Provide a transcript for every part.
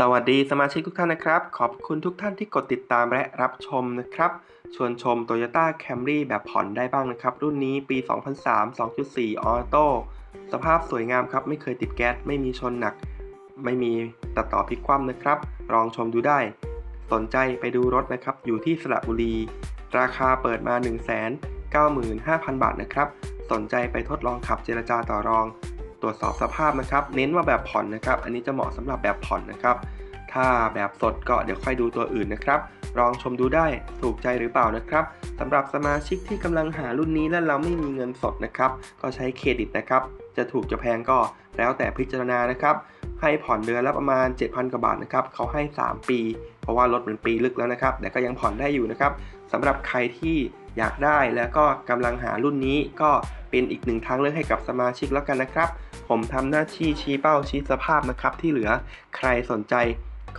สวัสดีสมาชิกทุกท่านนะครับ ขอบคุณทุกท่านที่กดติดตามและรับชมนะครับ ชวนชม Toyota Camry แบบผ่อนได้บ้างนะครับ รุ่นนี้ปี 2003 2.4 ออโต้สภาพสวยงามครับ ไม่เคยติดแก๊ส ไม่มีชนหนัก ไม่มีตัดต่อพลิกคว่ำนะครับ ลองชมดูได้ สนใจไปดูรถนะครับ อยู่ที่สระบุรี ราคาเปิดมา 195,000 บาทนะครับ สนใจไปทดลองขับเจรจาต่อรอง ตรวจสอบสภาพนะครับ เน้นว่าแบบผ่อนนะครับ อันนี้จะเหมาะสำหรับแบบผ่อนนะครับ ถ้าแบบสดก็เดี๋ยวค่อยดูตัวอื่นนะครับ ลองชมดูได้ถูกใจหรือเปล่านะครับสำหรับสมาชิกที่กำลังหารุ่นนี้และเราไม่มีเงินสดนะครับ ก็ใช้เครดิตนะครับ จะถูกจะแพงก็แล้วแต่พิจารณานะครับ ให้ผ่อนเดือนละประมาณ 7,000 กว่าบาทนะครับเขาให้ 3 ปี เพราะว่ารถมันปีลึกแล้วนะครับ แต่ก็ยังผ่อนได้อยู่นะครับสำหรับใครที่อยากได้แล้วก็กำลังหารุ่นนี้ก็เป็นอีกหนึ่งทางเลือกให้กับสมาชิกแล้วกันนะครับ ผมทำหน้าที่ชี้เป้าชี้สภาพนะครับ ที่เหลือใครสนใจ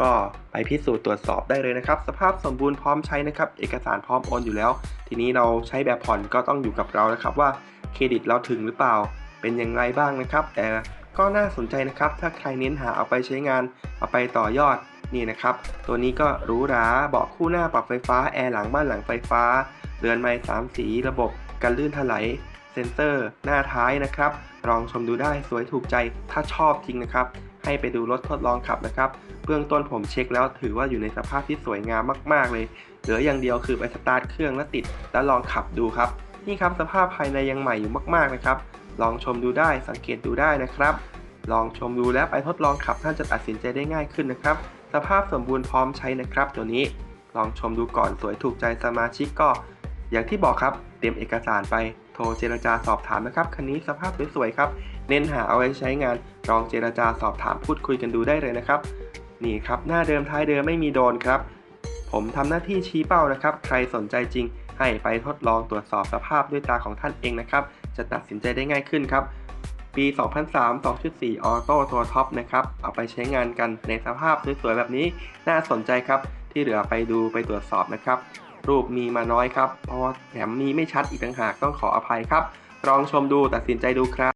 ก็ไปพิสูจน์ตรวจสอบได้เลยนะครับ สภาพสมบูรณ์พร้อมใช้นะครับ เอกสารพร้อมโอนอยู่แล้ว ทีนี้เราใช้แบบผ่อนก็ต้องอยู่กับเรานะครับว่าเครดิตเราถึงหรือเปล่าเป็นอย่างไรบ้างนะครับ แต่ ก็น่าสนใจนะครับ ถ้าใครเน้นหาเอาไปใช้งาน เอาไปต่อยอดนี่นะครับ ตัวนี้ก็หรูหราเบาะคู่หน้าปรับไฟฟ้า แอร์หลังบ้านหลังไฟฟ้า เรือนไม้สามสี ระบบกันลื่นถลายเซ็นเซอร์ หน้าท้ายนะครับ ลองชมดูได้สวยถูกใจ ถ้าชอบจริงนะครับ ให้ไปดูรถทดลองขับนะครับ เบื้องต้นผมเช็คแล้วถือว่าอยู่ในสภาพที่สวยงามมาก ๆ เลย เหลืออย่างเดียวคือไปสตาร์ทเครื่องแล้วติด แล้วลองขับดูครับ นี่ครับสภาพภายในยังใหม่อยู่มากๆนะครับ ลองชมดูได้สังเกตดูได้นะครับ ลองชมดูแล้วไปทดลองขับท่านจะตัดสินใจได้ง่ายขึ้นนะครับ สภาพสมบูรณ์พร้อมใช้นะครับตัวนี้ ลองชมดูก่อนสวยถูกใจสมาชิกก็ อย่างที่บอกครับเตรียมเอกสารไปโทรเจรจาสอบถามนะครับ คันนี้สภาพสวยๆครับเน้นหาเอาไว้ใช้งานลองเจรจาสอบถามพูดคุยกันดูได้เลยนะครับ นี่ครับหน้าเดิมท้ายเดิมไม่มีโดนครับ ผมทำหน้าที่ชี้เป้านะครับ ใครสนใจจริง ให้ไปทดลองตรวจสอบสภาพด้วยตาของท่านเองนะครับ จะตัดสินใจได้ง่ายขึ้นครับ ปี 2003 2.4 ออโต้ตัวท็อปนะครับ เอาไปใช้งานกันในสภาพสวยๆแบบนี้ น่าสนใจครับ ที่เหลือไปดูไปตรวจสอบนะครับ รูปมีมาน้อยครับ เพราะแถมมีไม่ชัดอีกต่างหากต้องขออภัยครับ ลองชมดูตัดสินใจดูครับ